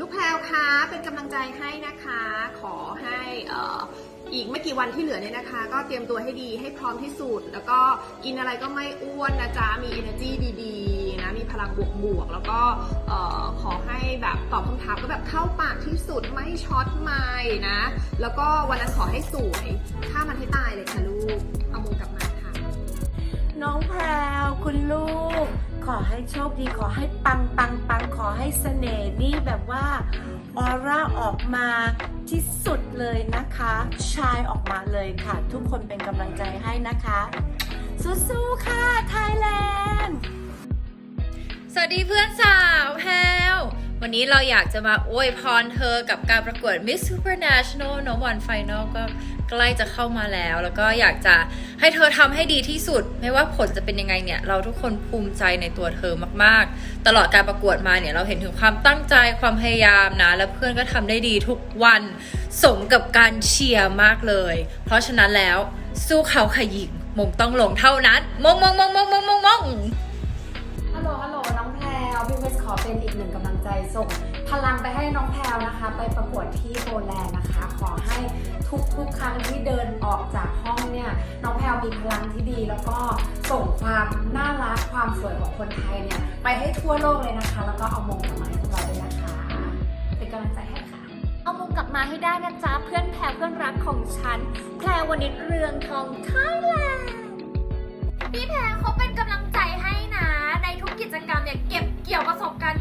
ลูกแพรวคะเป็นกำลังใจให้นะคะ ขอให้อีกไม่กี่วันที่เหลือเนี่ยนะคะ ก็เตรียมตัวให้ดีให้พร้อมที่สุด แล้วก็กินอะไรก็ไม่อ้วนนะจ๊ะ มี energy ดีๆนะมีพลังบวกๆ แล้วก็ขอให้แบบตอบคำถามก็แบบเข้าปากที่สุดไม่ช็อตไม่นะ แล้วก็วันนั้นขอให้สวยฆ่ามันให้ตายเลยค่ะลูกเอามงกลับมาค่ะ น้องแพรวคุณลูก ขอให้โชคดีขอให้ปังปังปังขอให้เสน่ห์นี่แบบว่าออร่าออกมาที่สุดเลยนะคะ ชายออกมาเลยค่ะ ทุกคนเป็นกำลังใจให้นะคะ สู้ๆค่ะไทยแลนด์สวัสดีเพื่อนสาวแพลววันนี้เราอยากจะมาอวยพรเธอกับการประกวด Miss Supranational น้องวันไฟนอลก็ใกล้จะเข้ามาแล้ว แล้วก็อยากจะ ให้เธอทำให้ดีที่สุด ไม่ว่าผลจะเป็นยังไงเนี่ย เราทุกคนภูมิใจในตัวเธอมากๆ ตลอดการประกวดมาเนี่ยเราเห็นถึงความตั้งใจความพยายามนะ และเพื่อนก็ทำได้ดีทุกวันสมกับการเชียร์มากเลย เพราะฉะนั้นแล้วสู้เขาขยิงมงต้องลงเท่านั้น มงมงมงมงมงมงมง สขอเป็นอีกหนึ่งกำลังใจส่งพลังไปให้น้องแพรวนะคะ ไปประกวดที่โปแลนด์นะคะ ขอให้ทุกๆครั้งที่เดินออกจากห้องเนี่ยน้องแพรวมีพลังที่ดี แล้วก็ส่งความน่ารักความสวยของคนไทยเนี่ยไปให้ทั่วโลกเลยนะคะ แล้วก็เอามงกลับมาให้พวกเราด้วยนะคะ เป็นกำลังใจให้ค่ะ เอามงกลับมาให้ได้นะจ๊ะเพื่อนแพรเพื่อนรักของฉันแพรวนิดเรืองทองไทยแลนด์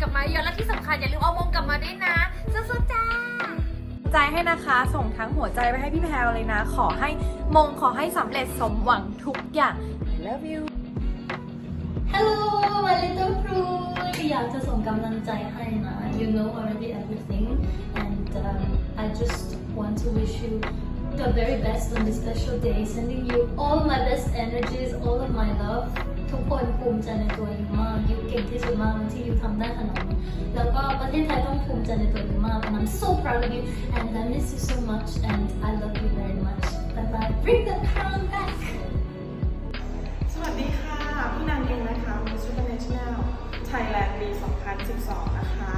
ลับมาเยอะและที่สำคัญอย่าลืมเอามงกลับมาด้วยนะสู้ๆจ้าใจให้นะคะ ส่งทั้งหัวใจไปให้พี่แพรวเลยนะ ขอให้มงขอให้สำเร็จสมหวังทุกอย่าง I love you Hello my little fruit อยากจะส่งกำลังใจให้นะ You know already everything and um, I just want to wish you the very best on this special day sending you all my best energies all of my love ทุกคนภูมิใจในตัวยูมากยูเก่งที่สุดมากที่ยูทำได้ขนาดนี้แล้วก็ประเทศไทยต้องภูมิใจในตัวยูมาก and I'm so proud of you and I miss you so much and I love you very much bye bye bring the crown back สวัสดีค่ะพี่นางเองนะคะ Miss International Thailand ปี 2012 นะคะ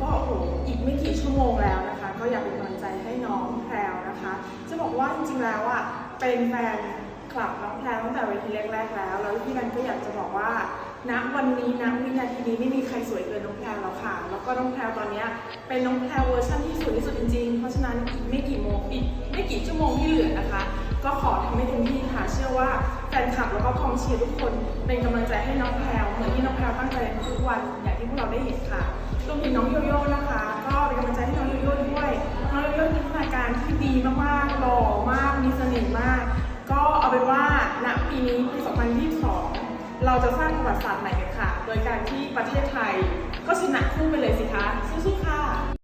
ก็โอ้โหอีกไม่กี่ชั่วโมงแล้วนะคะ ก็อยากเป็นกำลังใจให้น้องแพรวนะคะ จะบอกว่าจริงๆแล้วอะเป็นแฟน คลับน้องแพรตั้งแต่เวทีแรกๆแล้ว แล้วพี่นันก็อยากจะบอกว่าณวันนี้ณวินาทีนี้ไม่มีใครสวยเกินน้องแพรแล้วค่ะ แล้วก็น้องแพรตอนนี้เป็นน้องแพรเวอร์ชันที่สวยที่สุดจริงๆ เพราะฉะนั้นอีกไม่กี่โมงอีกไม่กี่ชั่วโมงที่เหลือนะคะ ก็ขอทำให้เต็มที่ค่ะ เชื่อว่าแฟนคลับแล้วก็กองเชียร์ทุกคนเป็นกำลังใจให้น้องแพรเหมือนที่น้องแพรตั้งใจทุกวันอย่างที่พวกเราได้เห็นค่ะรวมถึงน้องโยโย่นะคะ ก็เป็นกำลังใจให้น้องโยโย่ด้วย น้องโยโย่มีพัฒนาการที่ดีมากๆ ปีนี้ปี 2022 เราจะสร้างประวัติศาสตร์ใหม่กันค่ะ โดยการที่ประเทศไทยก็ชนะคู่ไปเลยสิคะ สู้ๆ